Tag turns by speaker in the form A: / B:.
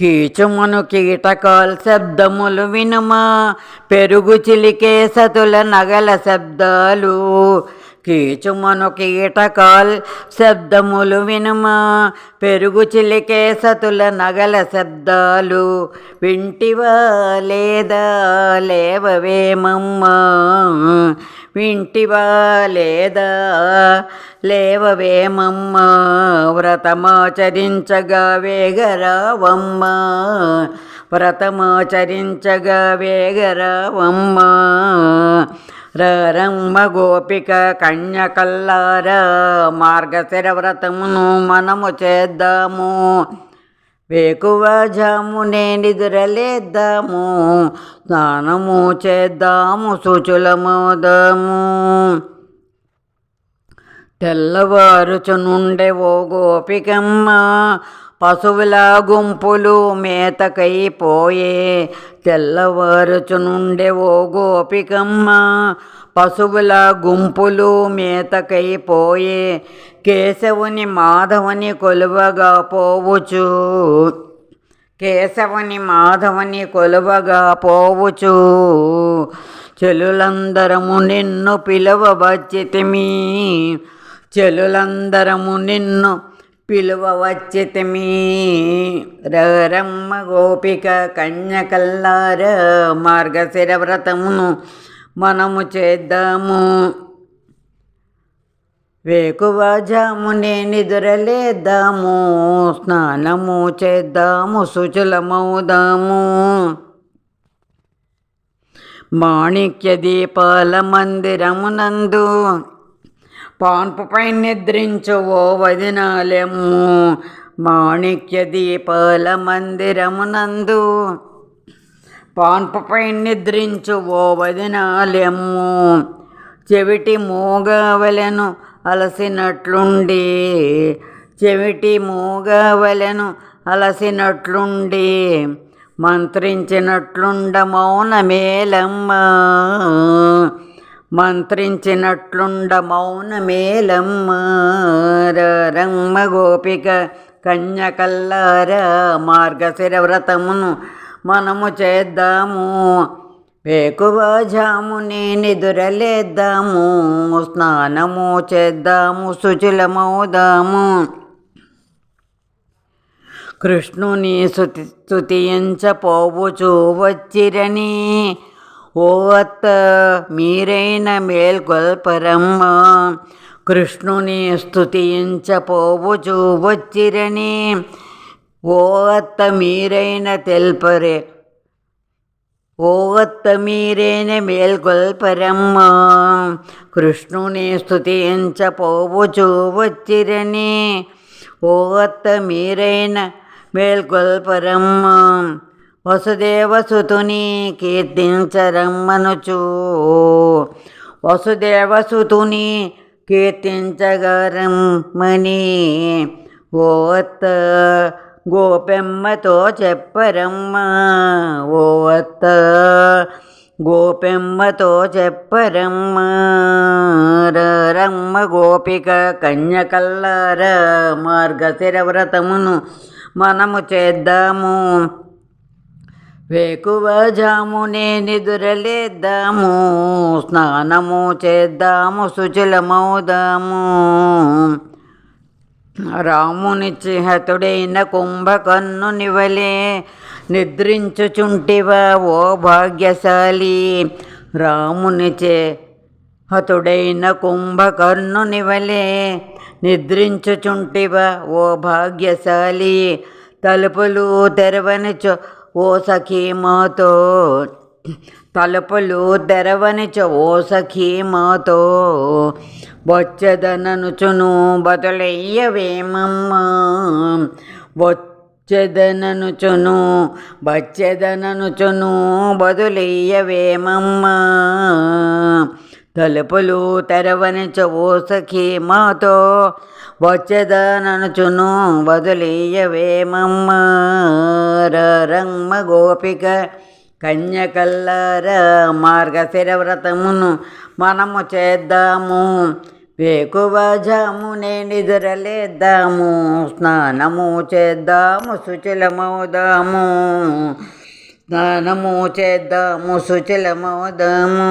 A: కీచుమును కీటకాల్ శబ్దములు వినుమా. పెరుగు చిలికే సతుల నగల శబ్దాలు. కీచుమును కీటకాల్ శబ్దములు వినుమా. పెరుగు చిలికే సతుల నగల శబ్దాలు వింటివా లేదా లేవవేమమ్మా వింటివా లేదా లేవవేమమ్మా వ్రతమాచరించగా వేగరావమ్మా. వ్రతమాచరించగా వేగరావమ్మా. రమ్మ గోపిక కన్యకల్లార మార్గశిర వ్రతమును మనము చేద్దాము. వేకువ జామునే నిద్రలేద్దాము. స్నానము చేద్దాము శుచులమోదము తెల్లవారుచు నుండే ఓ గోపికమ్మ పశువుల గుంపులు మేతకై పోయే తెల్లవారుచు తెల్లవారుచునుండే ఓ గోపికమ్మ. పశువుల గుంపులు మేతకై పోయే కేశవుని మాధవుని కొలువగా పోవచ్చు కేశవుని మాధవుని కొలువగా పోవుచు. చెలులందరము నిన్ను పిలవబచ్చితిమి చెలులందరము నిన్ను పిలువవచ్చితిమి. రమ్మ గోపిక కన్యకల్లార మార్గశిర వ్రతమును మనము చేద్దాము. వేకువజామునే నిదురలేద్దాము. స్నానము చేద్దాము శుచులమవుదాము మాణిక్య దీపాల మందిరమునందు పాన్పుపై నిద్రించు ఓ వదినాలెమ్ము మాణిక్య దీపాల మందిరమునందు పాన్పుపై నిద్రించు ఓ వదినాలెమ్ము చెవిటి మూగవలెను అలసినట్లుండి. చెవిటి మూగవలెను అలసినట్లుండి. మంత్రించినట్లుండ మౌనమేలమ్మ. మంత్రించినట్లుండ మౌనమేలమ్మ. రమ్మ గోపిక కన్యకల్లార మార్గశిర వ్రతమును మనము చేద్దాము. వేకువజాముని నిదురలేద్దాము స్నానము చేద్దాము శుచిలమవుదాము. కృష్ణుని స్తుతి స్తుతించపోవుచు వచ్చిరని ఓవత్త మీరైన మేల్కొల్పరమ్మ. కృష్ణుని స్తుతించపోవుచు వచ్చిరని ఓవత్త మీరైన తెల్పరే. ఓవత్త మీరేన మీరైన మేల్కొల్పరమ్మ. కృష్ణుని స్తుతించపోవుచు వచ్చిరని ఓవత్త మీరైన మేల్కొల్పరమ్మ. వసుదేవసుతుని కీర్తించరమ్మనుచు వసుదేవసుతుని కీర్తించగరమ్మని ఓత్త గోపెమ్మతో చెప్పరమ్మ. ఓత్త గోపెమ్మతో చెప్పరమ్మ. రమ్మ గోపిక కన్యకల్లార మార్గశిర వ్రతమును మనము చేద్దాము. వేకువజామునే నిదురలేద్దాము స్నానము చేద్దాము శుచిలమవుదాము రాముని చిహతుడైన కుంభకన్ను నివలే నిద్రించుచుంటివా ఓ భాగ్యశాలి. రాముని చే హతుడైన కుంభకర్ణు నివలే నిద్రించుచుంటివా ఓ భాగ్యశాలి. తలుపులు తెరవనిచో ఓ సఖీ మాతో తలుపులు తెరవనిచ ఓ సఖీ మాతో బొచ్చదననుచును బతులయ్యవేమమ్మా వచ్చదననుచును బచ్చెదననుచును బదులయ్యవేమమ్మా? తలుపులు తెరవనిచో ఓ సఖీ మాతో వచ్చేదాననుచును వదిలేయవేమమ్మ రంగ గోపిక కన్యకల్లార మార్గశిర వ్రతమును మనము చేద్దాము. వేకువజామునే నిద్రలేద్దాము స్నానము చేద్దాము శుచిలమవుదాము స్నానము చేద్దాము శుచిలమవుదాము